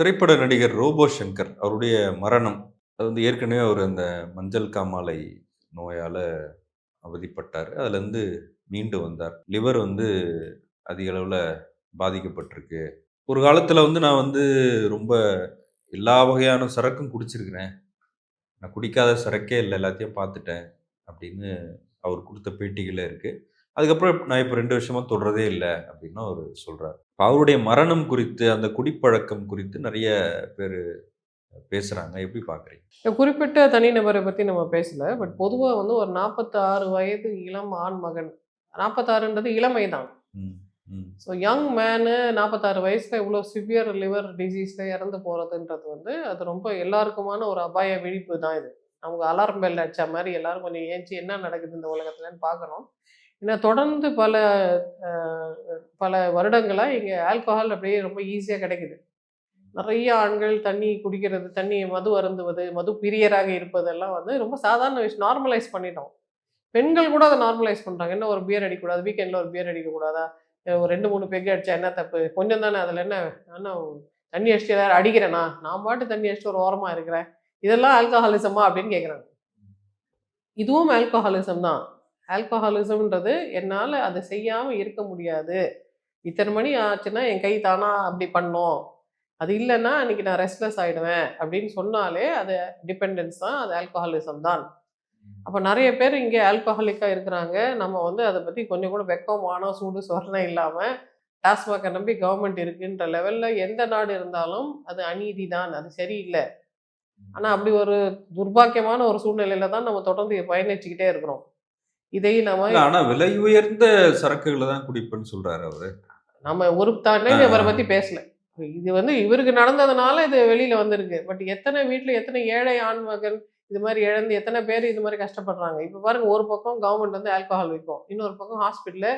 திரைப்பட நடிகர் ரோபோ சங்கர் அவருடைய மரணம். அது வந்து ஏற்கனவே அவர் அந்த மஞ்சள் காமாலை நோயால் அவதிப்பட்டார். அதுலேருந்து மீண்டு வந்தார். லிவர் வந்து அதிக அளவில் பாதிக்கப்பட்டிருக்கு. ஒரு காலத்தில் வந்து நான் வந்து ரொம்ப எல்லா வகையான சரக்கும் குடிச்சிருக்கிறேன். நான் குடிக்காத சரக்கே இல்லை எல்லாத்தையும் பார்த்துட்டேன் அப்படின்னு அவர் கொடுத்த பேட்டிகளே இருக்குது அதுக்கப்புறம் நான் இப்போ ரெண்டு வருஷமாக தொடரதே இல்லை அப்படின்னு அவர் சொல்கிறார் அவருடைய மரணம் குறித்து அந்த குடிப்பழக்கம் குறித்து நிறைய பேர் பேசுறாங்க. எப்படி பாக்குறீங்க? இந்த குறிப்பிட்ட தனிநபரை பற்றி நம்ம பேசல. பட் பொதுவாக வந்து ஒரு நாற்பத்தாறு வயது இளம் ஆண் மகன். நாற்பத்தாறுன்றது இளமை தான். ஸோ யங் மேனு நாற்பத்தாறு வயசில் இவ்வளோ சிவியர் லிவர் டிசீஸில் இறந்து போகிறதுன்றது வந்து அது ரொம்ப எல்லாருக்குமான ஒரு அபாய விழிப்பு தான் இது. அவங்க அலாரம் பெல் அடிச்ச மாதிரி எல்லாரும் கொஞ்சம் ஏஞ்சி என்ன நடக்குது இந்த உலகத்துலன்னு பார்க்கணும் ஏன்னா தொடர்ந்து பல பல வருடங்களாக இங்கே ஆல்கஹால் அப்படியே ரொம்ப ஈஸியாக கிடைக்குது. நிறைய ஆண்கள் தண்ணி குடிக்கிறது தண்ணி மது அருந்துவது மது பிரியராக இருப்பதெல்லாம் வந்து ரொம்ப சாதாரண விஷயம். நார்மலைஸ் பண்ணிட்டோம். பெண்கள் கூட அதை நார்மலைஸ் பண்ணுறாங்க என்ன ஒரு பியர் அடிக்கக்கூடாது? வீக்கெண்டில் ஒரு பியர் அடிக்கக்கூடாதா? ஒரு ரெண்டு மூணு பெக் அடித்தா என்ன தப்பு? கொஞ்சம் தானே அதில் என்ன என்ன தண்ணி அடிச்சு ஏதாவது அடிக்கிறேனா? நான் பாட்டு தண்ணி அடிச்சுட்டு ஒரு ஓரமாக இருக்கிறேன். இதெல்லாம் ஆல்கஹாலிசமா அப்படின்னு கேட்குறாங்க இதுவும் ஆல்கஹாலிசம் தான். ஆல்கஹாலிசம்ன்றது என்னால் அதை செய்யாமல் இருக்க முடியாது. இத்தனை மணி ஆச்சுன்னா என் கை தானா அப்படி பண்ணோம். அது இல்லைன்னா அன்றைக்கி நான் ரெஸ்ட்லெஸ் ஆகிடுவேன் அப்படின்னு சொன்னாலே அது டிபெண்டன்ஸ் தான் அது ஆல்கஹாலிசம் தான். அப்போ நிறைய பேர் இங்கே ஆல்கஹாலிக்காக இருக்கிறாங்க. நம்ம வந்து அதை பற்றி கொஞ்சம் கூட வெக்கம் வானம் சூடு சொரணம் இல்லாமல் டாஸ்மாகை நம்பி கவர்மெண்ட் இருக்குன்ற லெவலில் எந்த நாடு இருந்தாலும் அது அநீதி தான் அது சரியில்லை. ஆனால் அப்படி ஒரு துர்பாக்கியமான ஒரு சூழ்நிலையில தான் நம்ம தொடர்ந்து பயணிச்சுக்கிட்டே இருக்கிறோம். இதை நம்ம ஆனா விலை உயர்ந்த சரக்குகளை தான் குடிப்பேன்னு சொல்றாரு அவரு. நம்ம ஒரு தாண்டே இவரை பத்தி பேசல. இது வந்து இவருக்கு நடந்ததுனால இது வெளியில வந்திருக்கு. பட் எத்தனை வீட்ல எத்தனை ஏழை ஆண் மகன் இது மாதிரி இழந்து எத்தனை பேர் இது மாதிரி கஷ்டப்படுறாங்க. இப்போ பாருங்க ஒரு பக்கம் கவர்மெண்ட் வந்து ஆல்கஹால் விற்கும். இன்னொரு பக்கம் ஹாஸ்பிட்டல்ல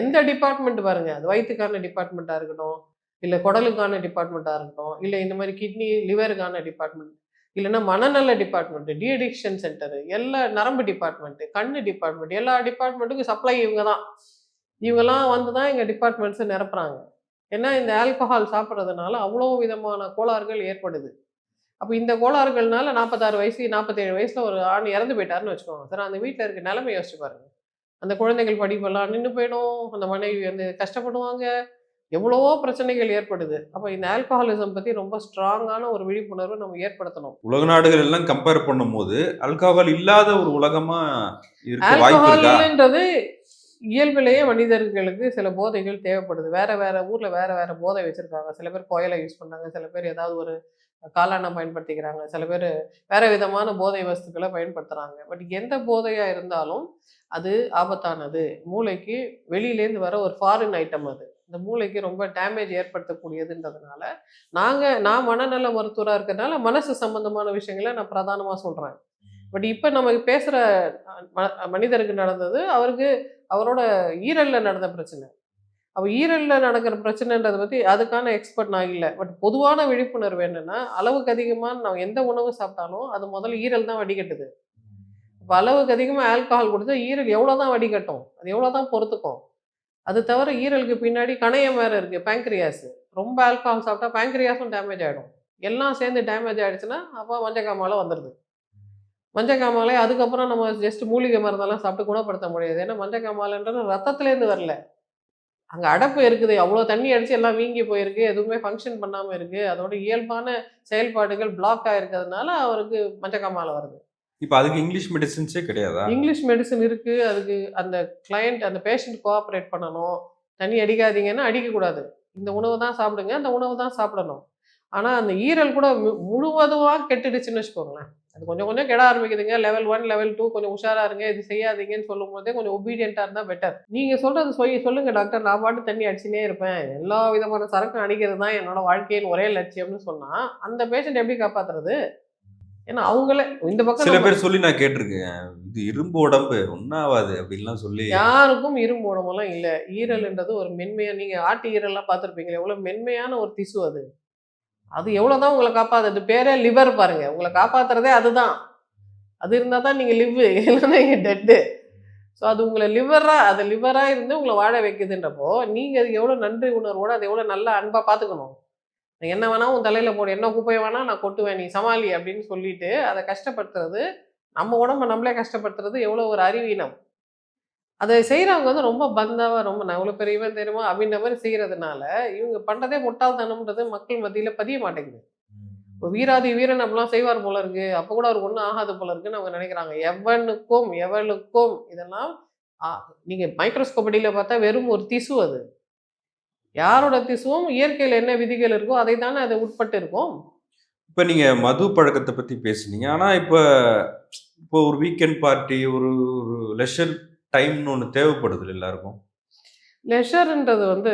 எந்த டிபார்ட்மெண்ட் பாருங்க? அது வயிற்றுக்கான டிபார்ட்மெண்ட்டாக இருக்கட்டும் இல்லை குடலுக்கான டிபார்ட்மெண்ட்டாக இருக்கட்டும் இல்லை இந்த மாதிரி கிட்னி லிவருக்கான டிபார்ட்மெண்ட் இல்லைன்னா மனநல டிபார்ட்மெண்ட் டிஅடிக்ஷன் சென்டர் எல்லா நரம்பு டிபார்ட்மெண்ட்டு கண்ணு டிபார்ட்மெண்ட் எல்லா டிபார்ட்மெண்ட்டுக்கும் சப்ளை இவங்க தான் இவங்கெல்லாம் வந்து தான் எங்கள் டிபார்ட்மெண்ட்ஸை நிரப்புறாங்க. ஏன்னா இந்த ஆல்கஹால் சாப்பிட்றதுனால அவ்வளோ விதமான கோளாறுகள் ஏற்படுது. அப்போ இந்த கோளாறுகள்னால நாற்பத்தாறு வயசு நாற்பத்தேழு வயசில் ஒரு ஆண் இறந்து போயிட்டாருன்னு வச்சுக்கோங்க. சார் அந்த வீட்டில் இருக்க நிலைமை யோசிச்சு பாருங்க. அந்த குழந்தைகள் படிப்பெல்லாம் நின்று போயிடும். அந்த மனைவி வந்து கஷ்டப்படுவாங்க. எவ்வளவோ பிரச்சனைகள் ஏற்படுது. அப்போ இந்த ஆல்கஹாலிசம் பற்றி ரொம்ப ஸ்ட்ராங்கான ஒரு விழிப்புணர்வு நம்ம ஏற்படுத்தணும். உலக நாடுகள் எல்லாம் கம்பேர் பண்ணும்போது அல்கஹால் இல்லாத ஒரு உலகமா ஆல்கஹால்ன்றது இயல்பிலேயே மனிதர்களுக்கு சில போதைகள் தேவைப்படுது. வேற வேற ஊர்ல வேற வேற போதை வச்சிருக்காங்க. சில பேர் புயலை யூஸ் பண்ணாங்க. சில பேர் ஏதாவது ஒரு காளானை பயன்படுத்திக்கிறாங்க. சில பேர் வேற விதமான போதை வஸ்துக்களை பயன்படுத்துறாங்க. பட் எந்த போதையா இருந்தாலும் அது ஆபத்தானது. மூளைக்கு வெளியிலேருந்து வர ஒரு ஃபாரின் ஐட்டம் அது. இந்த மூளைக்கு ரொம்ப டேமேஜ் ஏற்படுத்தக்கூடியதுன்றதுனால நாங்கள் நான் மனநல மருத்துவராக இருக்கிறதுனால மனசு சம்பந்தமான விஷயங்களை நான் பிரதானமாக சொல்கிறேன் பட் இப்போ நம்ம பேசுகிற மனிதருக்கு நடந்தது அவருக்கு அவரோட ஈரலில் நடந்த பிரச்சனை. அப்போ ஈரலில் நடக்கிற பிரச்சனைன்றதை பற்றி அதுக்கான எக்ஸ்பர்ட் நான் இல்லை. பட் பொதுவான விழிப்புணர்வு என்னென்னா அளவுக்கு அதிகமாக நம்ம எந்த உணவு சாப்பிட்டாலும் அது முதல்ல ஈரல் தான் வடிகட்டுது. இப்போ அளவுக்கு அதிகமாக ஆல்கஹால் கொடுத்தா ஈரல் எவ்வளோ தான் வடிகட்டும் அது எவ்வளோ தான் பொறுத்துக்கும். அது தவிர ஈரலுக்கு பின்னாடி கணையம் வேறு இருக்குது பேங்க்ரியாஸ் ரொம்ப ஆல்கஹால் சாப்பிட்டா பேங்க்ரியாஸும் டேமேஜ் ஆகிடும் எல்லாம் சேர்ந்து டேமேஜ் ஆகிடுச்சுன்னா அப்போ மஞ்சக்காமாலை வந்துடுது மஞ்சக்காமாலை அதுக்கப்புறம் நம்ம ஜஸ்ட் மூலிகை மருந்தெல்லாம் சாப்பிட்டு குணப்படுத்த முடியாது. ஏன்னா மஞ்சக்காமாலைன்றது ரத்தத்துலேருந்து வரல. அங்கே அடப்பு இருக்குது. அவ்வளோ தண்ணி அடித்து எல்லாம் வீங்கி போயிருக்கு. எதுவுமே ஃபங்க்ஷன் பண்ணாமல் இருக்குது அதோட இயல்பான செயல்பாடுகள் பிளாக் ஆகிருக்கிறதுனால அவருக்கு மஞ்சக்காமாலை வருது. இப்ப அதுக்கு இங்கிலீஷ் மெடிசின்ஸே கிடையாதா? இங்கிலீஷ் மெடிசன் இருக்குது அதுக்கு அந்த கிளையண்ட் அந்த பேஷண்ட் கோஆப்ரேட் பண்ணணும். தண்ணி அடிக்காதீங்கன்னா அடிக்கக்கூடாது. இந்த உணவு தான் சாப்பிடுங்க. அந்த உணவு தான் சாப்பிடணும். ஆனால் அந்த ஈரல் கூட முழுவதுமாக கெட்டுடுச்சுன்னு வச்சுக்கோங்களேன். அது கொஞ்சம் கொஞ்சம் கெட ஆரம்பிக்குதுங்க. லெவல் ஒன் லெவல் டூ கொஞ்சம் உஷாரா இருங்க. இது செய்யாதீங்கன்னு சொல்லும் போதே கொஞ்சம் ஒபீடியண்ட்டாக இருந்தால் பெட்டர் நீங்கள் சொல்கிறது சொல்லி சொல்லுங்க டாக்டர் நான் பாட்டு தண்ணி அடிச்சுனே இருப்பேன். எல்லா விதமான சரக்கும் அடிக்கிறது தான் என்னோட வாழ்க்கையின் ஒரே லட்சியம்னு சொன்னால் அந்த பேஷண்ட் எப்படி காப்பாத்துறது? ஏன்னா அவங்களே இந்த பக்கம் சில பேர் சொல்லி நான் கேட்டிருக்கேன் இது இரும்பு உடம்பு ஒன்னாவாது அப்படின்லாம் சொல்லி. யாருக்கும் இரும்பு உடம்பெல்லாம் இல்லை. ஈரல்ன்றது ஒரு மென்மையா நீங்க ஆட்டு ஈரல்லாம் பார்த்துருப்பீங்களே எவ்வளவு மென்மையான ஒரு திசு அது. அது எவ்வளவுதான் உங்களை காப்பாத்துது. பேரே லிவர் பாருங்க. உங்களை காப்பாத்துறதே அதுதான். அது இருந்தா தான் நீங்க லிவ் இல்லைன்னா நீங்க டெட்டு ஸோ அது உங்களை லிவரா அது லிவரா இருந்து உங்களை வாழ வைக்குதுன்றப்போ நீங்க அது எவ்வளவு நன்றி உணர்வோட அது எவ்வளவு நல்லா அன்பா பாத்துக்கணும் நீ என்ன வேணா உன் தலையில போடு என்ன குப்பையை வேணா நான் கொட்டுவேன் நீ சமாளி அப்படின்னு சொல்லிட்டு அதை கஷ்டப்படுத்துறது நம்ம உடம்ப நம்மளே கஷ்டப்படுத்துறது எவ்வளோ ஒரு அறிவீனம். அதை செய்கிறவங்க வந்து ரொம்ப பந்தாவா ரொம்ப நான் இவ்வளோ பெரியவன் தெரியுமா? அப்படின்ற மாதிரி செய்கிறதுனால இவங்க பண்ணுறதே முட்டாள்தனம்ன்றது மக்கள் மத்தியில் பதிய மாட்டேங்குது. இப்போ வீராதி வீரன் அப்படிலாம் செய்வார் போல இருக்கு. அப்போ கூட அவருக்கு ஒன்றும் ஆகாது போல இருக்குன்னு அவங்க நினைக்கிறாங்க. எவனுக்கும் எவளுக்கும் இதெல்லாம் ஆ, நீங்க மைக்ரோஸ்கோப் அடியில் பார்த்தா வெறும் ஒரு திசு அது. யாரோட திசுவும் இயற்கையில் என்ன விதிகள் இருக்கோ அதை தானே அது உட்பட்டு இருக்கும். இப்போ நீங்க மது பழக்கத்தை பத்தி பேசுனீங்க. ஆனா இப்போ இப்போ ஒரு வீக்கெண்ட் பார்ட்டி ஒரு ஒரு லெஷர் டைம்னு ஒன்று தேவைப்படுது எல்லாருக்கும்? லெஷர்ன்றது வந்து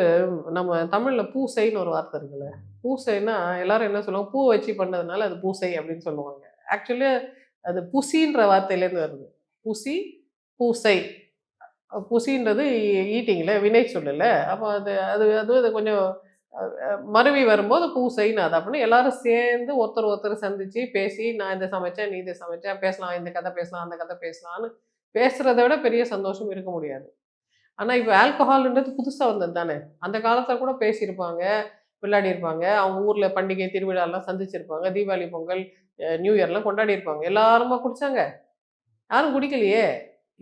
நம்ம தமிழ்ல பூசைன்னு ஒரு வார்த்தை இருக்குல்ல. பூசைன்னா எல்லாரும் என்ன சொல்லுவாங்க? பூ வச்சு பண்ணதுனால அது பூசை அப்படின்னு சொல்லுவாங்க. ஆக்சுவலி அது புசின்ற வார்த்தையிலேருந்து வருது. புசி பூசை. புசின்றது ஈட்டிங்கில் வினை சொல்லல. அப்போ அது அது அது அது கொஞ்சம் மறுவி வரும்போது மருவி வரும்போது பூசைன்னு அது அப்படின்னு எல்லாரும் சேர்ந்து ஒருத்தர் ஒருத்தர் சந்திச்சு பேசி நான் இதை சமைச்சேன் நீ இதை சமைச்சேன் பேசலாம் இந்த கதை பேசலாம் அந்த கதை பேசலாம்னு பேசுகிறத விட பெரிய சந்தோஷம் இருக்க முடியாது. ஆனால் இப்போ ஆல்கஹால்ன்றது புதுசாக வந்தது தானே. அந்த காலத்தில் கூட பேசியிருப்பாங்க விளையாடி இருப்பாங்க அவங்க ஊரில் பண்டிகை திருவிழாலாம் சந்திச்சிருப்பாங்க தீபாவளி பொங்கல் நியூ இயர்லாம் கொண்டாடி இருப்பாங்க எல்லாருமா குடிச்சாங்க? யாரும் குடிக்கலையே?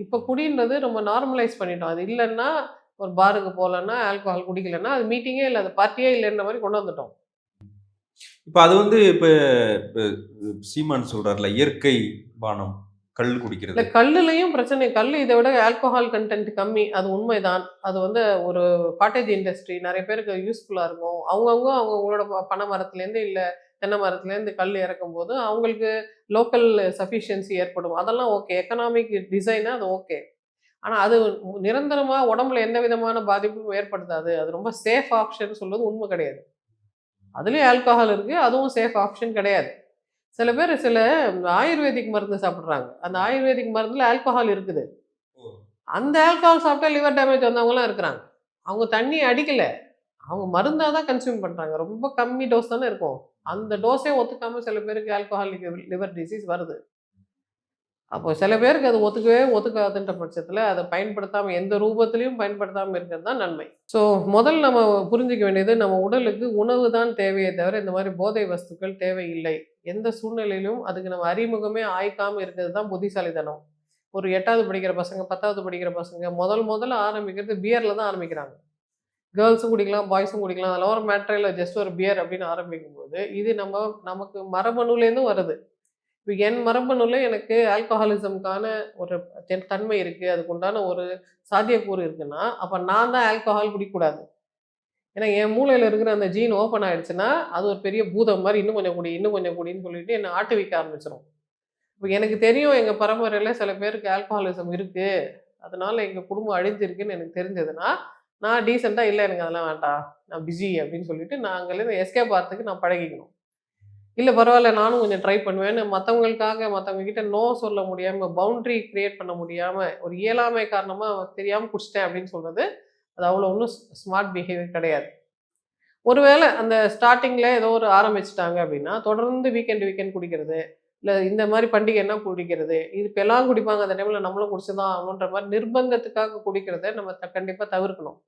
இப்போ குடின்றது ரொம்ப நார்மலைஸ் பண்ணிட்டோம். அது இல்லைன்னா ஒரு பாருக்கு போகலன்னா ஆல்கஹால் குடிக்கலன்னா அது மீட்டிங்கே இல்லை அது பார்ட்டியே இல்லைன்ற மாதிரி கொண்டு வந்துட்டோம். இப்போ அது வந்து இப்போ சீமான் சொல்றாருல இயற்கை பானம் கல் இல்லை குடிக்கிறது கல்லுலையும் பிரச்சனை. கல் இதை விட ஆல்கஹால் கண்டென்ட் கம்மி. அது உண்மைதான். அது வந்து ஒரு காட்டேஜ் இண்டஸ்ட்ரி நிறைய பேருக்கு யூஸ்ஃபுல்லாக இருக்கும். அவங்கவுங்க அவங்கவுங்களோட பனை மரத்துலேருந்து இல்லை தென்னை மரத்துலேருந்து கல் இறக்கும் போது அவங்களுக்கு லோக்கல் சஃபிஷியன்சி ஏற்படும். அதெல்லாம் ஓகே எக்கனாமிக் டிசைனா அது ஓகே ஆனால் அது நிரந்தரமாக உடம்புல எந்த விதமான பாதிப்பும் ஏற்படுத்தாது. அது ரொம்ப சேஃப் ஆப்ஷன் சொல்றது உண்மை கிடையாது. அதுலேயும் ஆல்கஹால் இருக்குது அதுவும் சேஃப் ஆப்ஷன் கிடையாது. சில பேர் சில ஆயுர்வேதிக் மருந்து சாப்பிட்றாங்க. அந்த ஆயுர்வேதிக் மருந்துல ஆல்கஹால் இருக்குது. அந்த ஆல்கஹால் சாப்பிட்டா லிவர் டேமேஜ் வந்தவங்களாம் இருக்கிறாங்க. அவங்க தண்ணி அடிக்கல. அவங்க மருந்தாக தான் கன்சியூம் பண்ணுறாங்க ரொம்ப கம்மி டோஸ் தானே இருக்கும். அந்த டோஸே ஒத்துக்காமல் சில பேருக்கு ஆல்கஹாலிக் லிவர் டிசீஸ் வருது. அப்போ சில பேருக்கு அது ஒத்துக்கவே ஒத்துக்காதுன்ற பட்சத்தில் அதை பயன்படுத்தாமல் எந்த ரூபத்திலையும் பயன்படுத்தாமல் இருக்கிறது தான் நன்மை. ஸோ முதல் நம்ம புரிஞ்சிக்க வேண்டியது நம்ம உடலுக்கு உணவு தான் தேவையே தவிர இந்த மாதிரி போதை வஸ்துக்கள் தேவையில்லை. எந்த சூழ்நிலையிலும் அதுக்கு நம்ம அறிமுகமே ஆய்க்காமல் இருக்கிறது தான் புத்திசாலித்தனம். ஒரு எட்டாவது படிக்கிற பசங்க பத்தாவது படிக்கிற பசங்க முதல் முதல்ல ஆரம்பிக்கிறது பியரில் தான் ஆரம்பிக்கிறாங்க. கேர்ள்ஸும் குடிக்கலாம் பாய்ஸும் குடிக்கலாம். அதெல்லாம் ஒரு மேட்ரில் ஜஸ்ட் ஒரு பியர் அப்படின்னு ஆரம்பிக்கும் போது இது நம்ம நமக்கு மரபணுலேருந்து வருது. இப்போ என் மரபணுல எனக்கு ஆல்கஹாலிசம்கான ஒரு தென்- தன்மை இருக்குது அதுக்குண்டான ஒரு சாத்தியக்கூறு இருக்குன்னா அப்போ நான் தான் ஆல்கஹால் குடிக்கக்கூடாது. ஏன்னா என் மூளையில் இருக்கிற அந்த ஜீன் ஓப்பன் ஆகிடுச்சுன்னா அது ஒரு பெரிய பூதம் மாதிரி இன்னும் கொஞ்சம் குடி இன்னும் கொஞ்சம் குடின்னு சொல்லிட்டு என்னை ஆட்டு வைக்க ஆரம்பிச்சிடும் இப்போ எனக்கு தெரியும் எங்கள் பரம்பரையில் சில பேருக்கு ஆல்கஹாலிசம் இருக்குது அதனால் எங்கள் குடும்பம் அழிஞ்சிருக்குன்னு எனக்கு தெரிஞ்சதுன்னா நான் டீசெண்டாக இல்லை எனக்கு அதெல்லாம் வேண்டாம். நான் பிஸி அப்படின்னு சொல்லிட்டு நான் அங்கேருந்து எஸ்கேப் ஆகிறதுக்கு நான் பழகிக்கணும். இல்லை பரவாயில்ல நானும் கொஞ்சம் ட்ரை பண்ணுவேன்னு மற்றவங்களுக்காக மற்றவங்க கிட்ட நோ சொல்ல முடியாமல் பவுண்ட்ரி கிரியேட் பண்ண முடியாமல் ஒரு இயலாமை காரணமாக தெரியாமல் குடிச்சிட்டேன் அப்படின்னு சொல்கிறது அது அவ்வளோ ஒன்றும் ஸ்மார்ட் பிஹேவியர் கிடையாது. ஒருவேளை அந்த ஸ்டார்டிங்கில் ஏதோ ஒரு ஆரம்பிச்சிட்டாங்க அப்படின்னா தொடர்ந்து வீக்கெண்ட் வீக்கெண்ட் குடிக்கிறது இல்லை இந்த மாதிரி பண்டிகைன்னா குடிக்கிறது? இது இப்போ எல்லாம் குடிப்பாங்க அந்த டைமில் நம்மளும் குடிச்சு தான் ஆகணுன்ற மாதிரி நிர்பந்தத்துக்காக குடிக்கிறத நம்ம த கண்டிப்பாக தவிர்க்கணும்.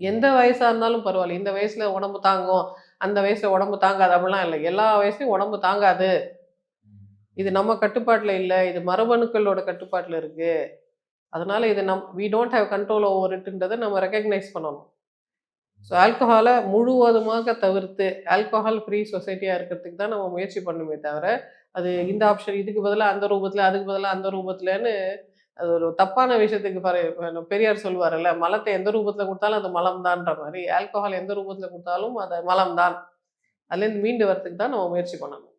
எந்த வயசாக இருந்தாலும் பரவாயில்ல. இந்த வயசில் உடம்பு தாங்கும் அந்த வயசில் உடம்பு தாங்காது அப்படிலாம் இல்லை. எல்லா வயசுலையும் உடம்பு தாங்காது. இது நம்ம கட்டுப்பாட்டில் இல்லை. இது மரபணுக்களோட கட்டுப்பாட்டில் இருக்குது அதனால இது நம் we don't have control over இட்டுன்றதை நம்ம ரெக்கக்னைஸ் பண்ணணும். ஸோ ஆல்கஹாலை முழுவதுமாக தவிர்த்து ஆல்கஹால் ஃப்ரீ சொசைட்டியாக இருக்கிறதுக்கு தான் நம்ம முயற்சி பண்ணுமே தவிர அது இந்த ஆப்ஷன் இதுக்கு பதிலாக அந்த ரூபத்தில் அதுக்கு பதிலாக அந்த ரூபத்துலன்னு அது ஒரு தப்பான விஷயத்துக்கு பாரு பெரியார் சொல்லுவார்ல மலத்தை எந்த ரூபத்தில் கொடுத்தாலும் அது மலம் தான்ற மாதிரி. ஆல்கஹால் எந்த ரூபத்தில் கொடுத்தாலும் அது மலம் தான் அதுலேருந்து மீண்டு வரத்துக்கு தான் நம்ம முயற்சி பண்ணணும்.